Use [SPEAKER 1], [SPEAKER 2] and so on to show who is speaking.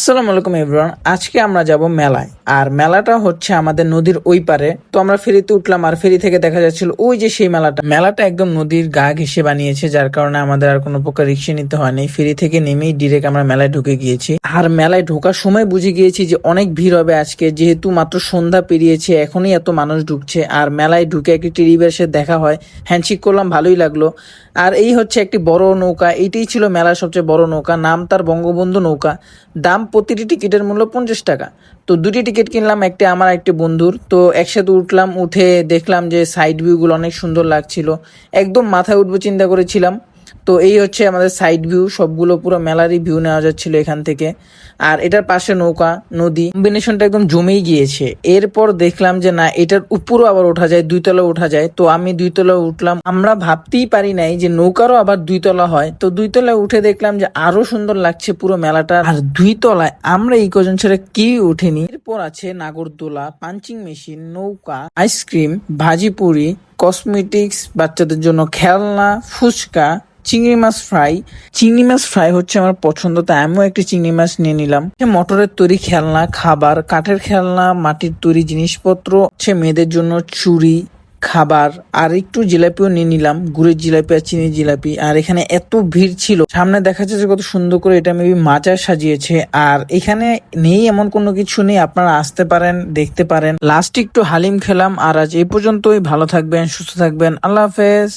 [SPEAKER 1] আসসালামু আলাইকুম এভরিওয়ান আজকে আমরা যাব মেলায়। আর মেলাটা হচ্ছে আমাদের নদীর ওই পারে। তো আমরা ফেরিতে উঠলাম আর ফেরি থেকে দেখা যাচ্ছিল ওই যে সেই মেলাটা। মেলাটা একদম নদীর গা ঘেসে বানিয়েছে, যার কারণে আমাদের আর কোনো প্রকার রিক্সা নিতে হয়নি। ফেরি থেকে নেমেই ডিরেক্ট আমরা মেলায় ঢুকে গিয়েছি। আর মেলায় ঢোকার সময় বুঝে গিয়েছি যে অনেক ভিড় হবে আজকে, যেহেতু মাত্র সন্ধ্যা পেরিয়েছে, এখনই এত মানুষ ঢুকছে। আর মেলায় ঢুকে একটি টেরিবের সাথে দেখা হয়। হ্যান্ডশেক করলাম, ভালোই লাগল। আর এই হচ্ছে একটি বড় নৌকা। এইটাই ছিল মেলার সবচেয়ে বড় নৌকা। নাম তার বঙ্গবন্ধু নৌকা। দাম প্রতিটি টিকিটের মূল্য পঞ্চাশ টাকা। তো দুটি টিকিট কিনলাম, একটি আমার, একটি বন্ধুর। তো একসাথে উঠলাম, উঠে দেখলাম যে সাইড ভিউগুলো অনেক সুন্দর লাগছিল। একদম মাথায় উঠবো চিন্তা করেছিলাম। তো এই হচ্ছে আমাদের সাইড ভিউ সবগুলো পুরো মেলারই ভিউ নেওয়া যাচ্ছিল এখান থেকে। আর এটার পাশে নৌকা, নদী কম্বিনেশনটা একদম জমেই গিয়েছে। এরপর দেখলাম যে না, এটার উপরও আবার ওঠা যায় দুই তলা ওঠা যায়। তো আমি দুই তলা উঠলাম। আমরা ভাবতেই পারি নাই যে নৌকারও আবার দুই তলা হয়। তো দুই তলায় উঠে দেখলাম যে আরও সুন্দর লাগছে পুরো মেলাটা। আর দুই তলায় আমরা এই কজন ছেড়ে কেউ উঠেনি এরপর আছে নাগরদোলা, পাঞ্চিং মেশিন, নৌকা আইসক্রিম ভাজিপুরি কসমেটিক্স বাচ্চাদের জন্য খেলনা, ফুচকা, চিংড়ি মাছ ফ্রাই। চিংড়ি মাছ ফ্রাই হচ্ছে আমার পছন্দ, তাই আমিও একটি চিংড়ি মাছ নিয়ে নিলাম। মটরের তৈরি খেলনা, খাবার, কাঠের খেলনা, মাটির তৈরি জিনিসপত্র, হচ্ছে মেয়েদের জন্য চুড়ি খাবার আর একটু জিলাপিও নিয়ে নিলাম, গুড়ের জিলাপি আর চিনি জিলাপি। আর এখানে এত ভিড় ছিল, সামনে দেখা যাচ্ছে কত সুন্দর করে এটা মেবি মাচার সাজিয়েছে। আর এখানে নেই এমন কোনো কিছু নেই, আপনারা আসতে পারেন, দেখতে পারেন। লাস্ট একটু হালিম খেলাম, আর আজ এই পর্যন্তই, ভালো থাকবেন, সুস্থ থাকবেন, আল্লাহ হাফেজ।